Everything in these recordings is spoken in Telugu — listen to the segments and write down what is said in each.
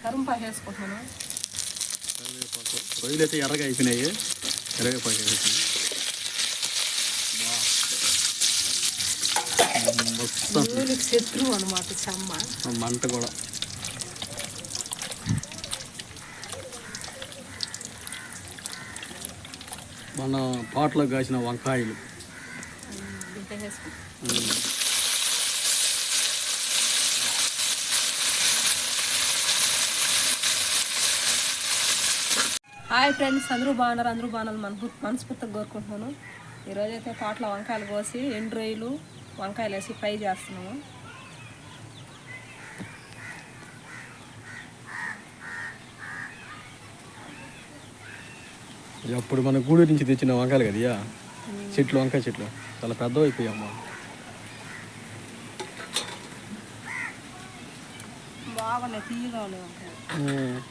కరుంపాకు వేసుకుంటున్నాను. కరివేపాకు రొయ్యలు అయితే ఎర్రగా అయిపోయినాయి కరివేపాకు నూనెకి శత్రువు అనమాట చెమ్మ. మంట కూడా. మన పాటలో కాసిన వంకాయలు ఇంకా వేసుకుంటాను ఉమ్. హాయ్ ఫ్రెండ్స్ అందరూ బాగున్నారు అందరూ బాగున్నారు మన మనస్ఫూర్తిగా కోరుకుంటున్నాను. ఈరోజు అయితే తోటలో వంకాయలు కోసి ఎండు రొయ్యలు వంకాయలు వేసి ఫ్రై చేస్తున్నాము. అప్పుడు మన గూడూరు నుంచి తెచ్చిన వంకాయలు కదా. చెట్లు వంకాయ చెట్లు. చాలా పెద్దవి అయిపోయామ్మా బాగున్నాయి తీయగా ఉన్నాయి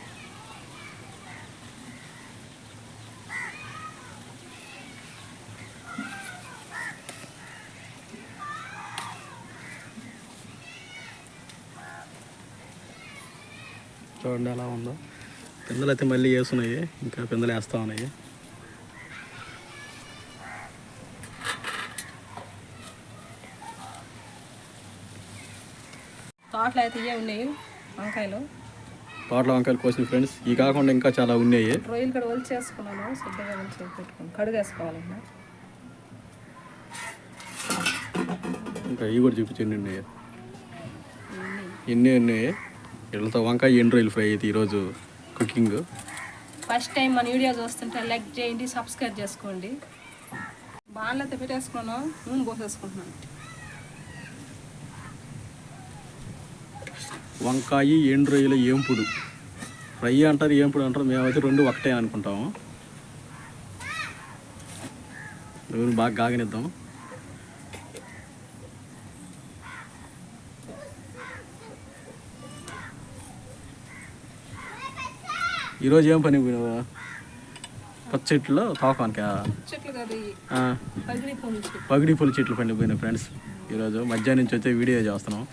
చూడండి ఎలా ఉందో. పిందెలు అయితే మళ్ళీ వేస్తున్నాయి ఇంకా పిందెలు వేస్తూ ఉన్నాయి. తోటలో అయితే ఇవే ఉన్నాయి. వంకాయలు. తోటలో వంకాయలు కోసిన ఫ్రెండ్స్ ఈ కాకుండా ఇంకా చాలా ఉన్నాయి. రొయ్యలు కూడా ఒలిచి చేసుకున్నాను. శుద్ధంగా ఒలిచి పెట్టుకుని కడుగు వేసుకోవాలన్నా. ఇంకా ఇవి కూడా చూపించండి. ఉన్నాయి. ఎన్ని ఉన్నాయి. వీళ్ళతో వంకాయ ఎండు రొయ్యలు ఫ్రై అయితే ఈరోజు కుకింగ్. ఫస్ట్ టైం మన వీడియో చూస్తుంటే లైక్ చేయండి సబ్స్క్రైబ్ చేసుకోండి. బాగా అయితే పెట్టేసుకున్నాను నూనె పోసేసుకుంటున్నాను. వంకాయ ఎండు రొయ్యల ఏంపుడు. ఫ్రై అంటారు ఏంపుడు అంటారు మేమైతే రెండు ఒకటే అనుకుంటాము. బాగా కాగనిద్దాం ఈరోజు ఏం పని పోయినావు? పచ్చట్లో తోకానికా పగిడి పూల చెట్లు. పండిపోయిన ఫ్రెండ్స్. ఈరోజు మధ్యాహ్నం నుంచి వచ్చే వీడియో చేస్తున్నాం.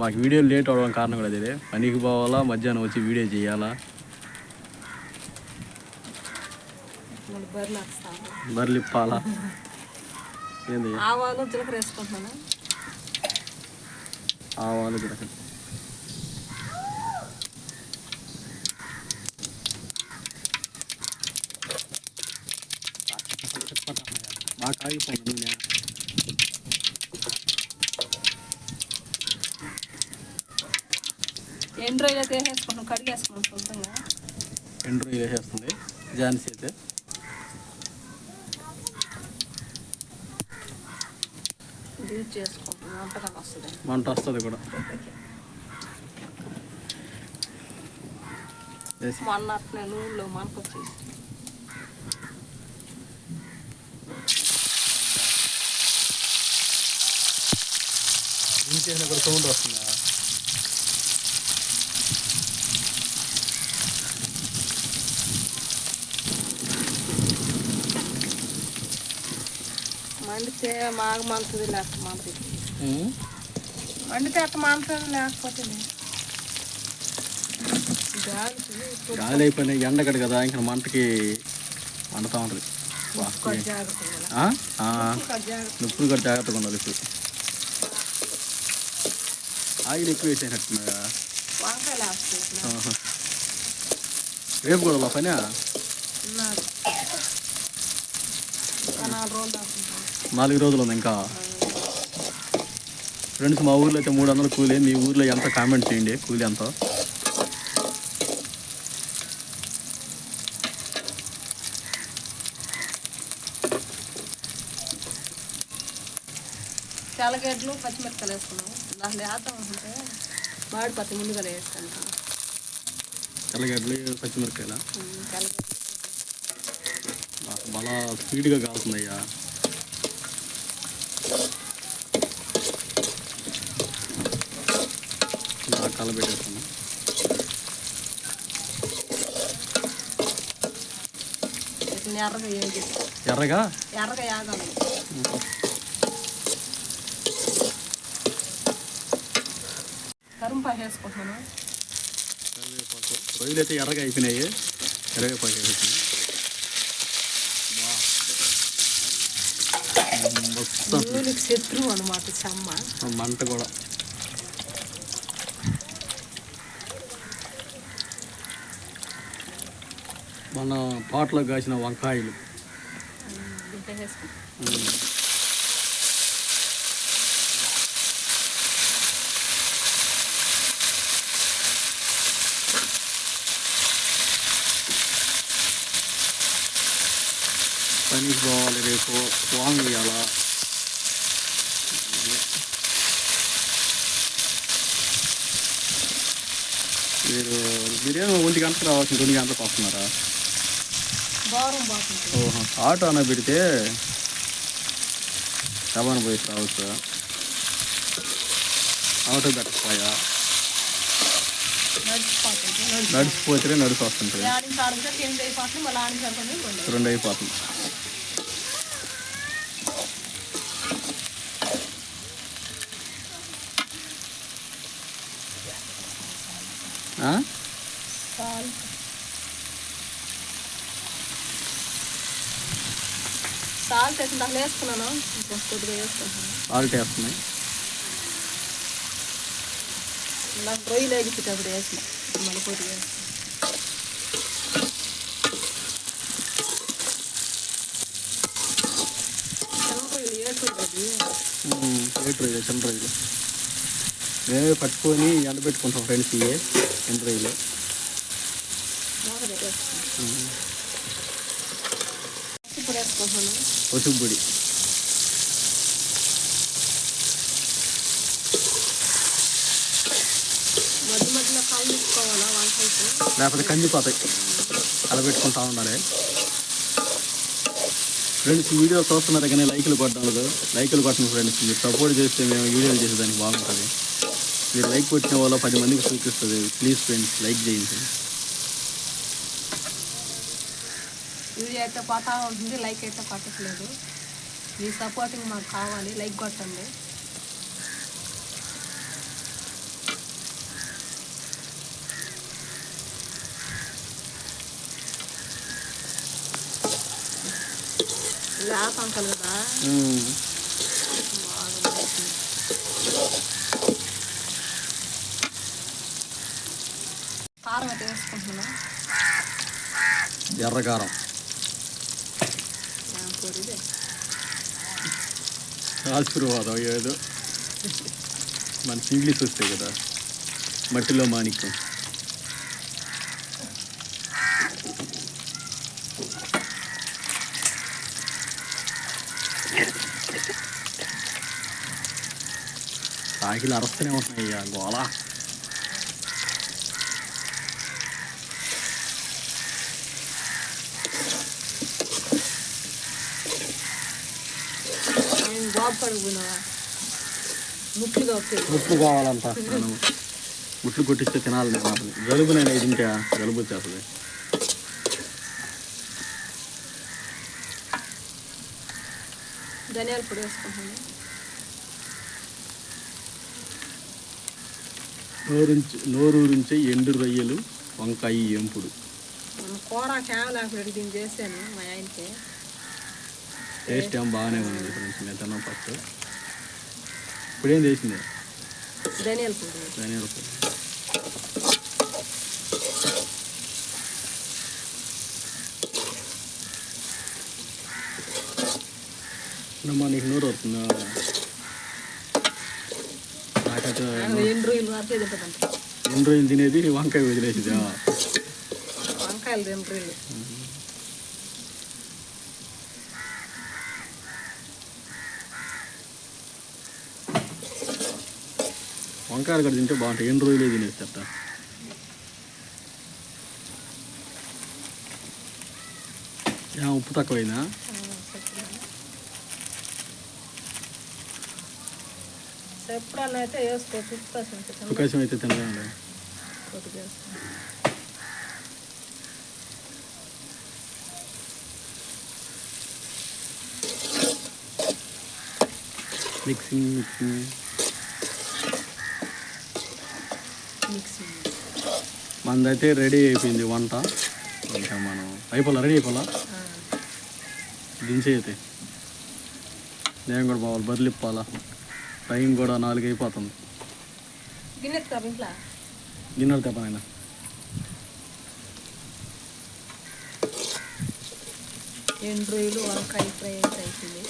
మాకు వీడియో లేట్ అవడం కారణం కూడా ఇదే పనికి పోవాలా మధ్యాహ్నం వచ్చి వీడియో చేయాలా? బర్రెలు బర్లిప్పాలా ఏంది? ఆవాలు జీలకర్ర వేసుకుంటున్నాను? ఆవాలు గిడక రొయ్యలు అయితే వేసేసుకుంటాం కడిగేసుకున్నాం శుద్ధంగా ఎండు రొయ్యలు వేసేస్తుంది ఝాన్సీ అయితే. యూజ్ చేసుకుంటాం వంటకాలు వస్తుంది. మంట వస్తుంది కూడా. మొన్న అట్నే నూనెలో మనకు వచ్చేసి ఇంకేమైనా కూడా సౌండ్ వస్తుందా? మండితే మాకు మంతది లేకపోతే ఉమ్. మండితే అట్ట మంతది లేకపోతే గాలి అయిపోయినాయి ఎండగడు కదా ఇంకా మంటకి మండుతూ ఉంటుంది. నొప్పులు కూడా జాగ్రత్తగా ఉండాలి ఇప్పుడు. ఆయిల్ ఎక్కువ ఆహా. రేపు కూడా మా పని నాలుగు రోజులు ఉంది ఇంకా? ఫ్రెండ్స్ మా ఊర్లో అయితే మూడు వందలు కూలి. మీ ఊర్లో ఎంత కామెంట్ చేయండి కూలి ఎంత? తెల్లగడ్డలు పచ్చిమిరపకాయలు వేసుకున్నాం దాంట్లో వేద్దాం అనుకుంటే మాడిపోతే ముందుగా వేస్తాను తెల్లగడ్డలు పచ్చిమిరకాయల బాగా స్పీడ్గా కాలుతుందయ్యా బాగా కలబెట్టేస్తాను. ఎర్రగా ఎర్రగా? ఎర్రగా వేగాలి కరుంపాకు వేసుకుంటున్నాను కరివేపాకు రొయ్యలు అయితే ఎర్రగా అయిపోయినాయి కరివేపాకు శత్రువు అనమాట చెమ్మ. మంట కూడా. మన పాటలో కాసిన వంకాయలు. పోవాలి రేపు వాంగ్ వేయాలా మీరు మీరేమో ఒంటి గంటకు రావాల్సిన రెండు గంటలకు వస్తున్నారా ఓహో ఆటో అన్న పెడితే శవాన పోయి రావచ్చు ఆటో పెట్టకపోయా నడిచిపోతే నడిచి వస్తుంటుంది రెండు అయిపోతుంది చాలు సాల్ట్ వేసిన దాంట్లో వేసుకున్నాను? కొద్దిగా వేసుకుంటున్నాను ఆల్ట్ వేస్తున్నాయి. నాకు రొయ్యలు ఎగిపోయేటప్పుడు వేసిన. మళ్ళీ కొద్దిగా వేసిన చిన్న రొయ్యలు ఏటు రొయ్యలు చిన్న రొయ్యలు మేమే పట్టుకొని ఎండ పెట్టుకుంటాం ఫ్రెండ్స్ ఇవి ఎండ్రైలో పసుపుడి లేకపోతే కందిపోతాయి. అలా పెట్టుకుంటా ఉండాలి. ఫ్రెండ్స్ వీడియో చూస్తున్నారు కానీ లైకులు కొట్టడం లైకులు కొట్టండి ఫ్రెండ్స్ మీరు సపోర్ట్ చేస్తే మేము వీడియోలు చేసేదానికి బాగుంటుంది. మీరు లైక్ కొట్టిన వల్ల పది మందికి చూపిస్తుంది ప్లీజ్ ఫ్రెండ్స్ లైక్ చేయండి. వీడియో అయితే పోతా ఉంటుంది లైక్ అయితే కొట్టట్లేదు. మీ సపోర్టింగ్ మాకు కావాలి లైక్ కొట్టండి. లేపంకలు కదా కారం అయితే వేసుకుంటున్నా ఎర్రకారం ఆశీర్వాదం ఏదో. మనకి ఇంగ్లీష్ వస్తాయి కదా. మట్టిలో మాణిక్యం. సాకిలు అరస్తూనే ఉంటున్నాయి ఆ గోళ ముట్లు ఉప్పు కావాలంట ముట్లు కొట్టిస్తే తినాలి నేను జలుబు నేను ఇది ఇంకా జలుబు వచ్చేస్తుంది ధనియాల పొడి వేసుకుంటున్నాను నోరుంచి నోరూరించి ఎండు రొయ్యలు వంకాయ ఎంపుడు కూర కేవలం దీన్ని చేశాను మా ఆయనకి. టేస్ట్ ఏం బాగానే ఉంది ఫ్రెండ్స్ నేను తిన్నాం ఫస్ట్. ఇప్పుడేం చేసింది? ధనియాల పొడి. ధనియాల పొడి. అమ్మా నీకు నోరు వస్తుందా నాకైతే ఎండు రొయ్యలు వరకే తింటుందంట రెండు రోజులు తినేది వంకాయ వదిలేసిదా వంకాయలు రెండు రొయ్యలు వంకాయలు కూడా తింటే బాగుంటాయి ఎన్ని రోజులే తినేస్తారట ఏం ఉప్పు తక్కువైందా ఎప్పుడన్నా అయితే వేసుకోవచ్చు అవకాశం అయితే తినలేండి కొద్దిగా. Mixing mixing. మిక్సీ మనదైతే రెడీ అయిపోయింది వంట. ఇంకా మనం అయిపోలా రెడీ అయిపోలా? దించే అయితే. నేను కూడా బావాలి బదిలిప్పాలా టైం కూడా నాలుగు అయిపోతుంది గిన్నెలు తెప్పనైనా రొయ్యలు వంకాయ ఫ్రై అయితే అయిపోయింది.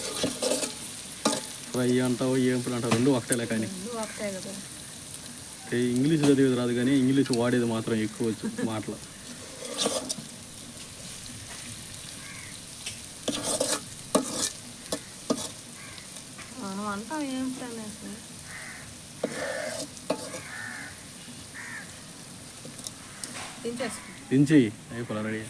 ఫ్రై అంటావు ఏం ఫ్రై అంటావు? రెండు ఒకటేలే కానీ. రెండు ఒకటే కదా. ఇంగ్లీష్ చదివేది రాదు కానీ ఇంగ్లీష్ వాడేది మాత్రం ఎక్కువ వచ్చు మాటలు. ఏం ఫ్రెండ్ అసలు దించేయి అయిపోలే రెడీ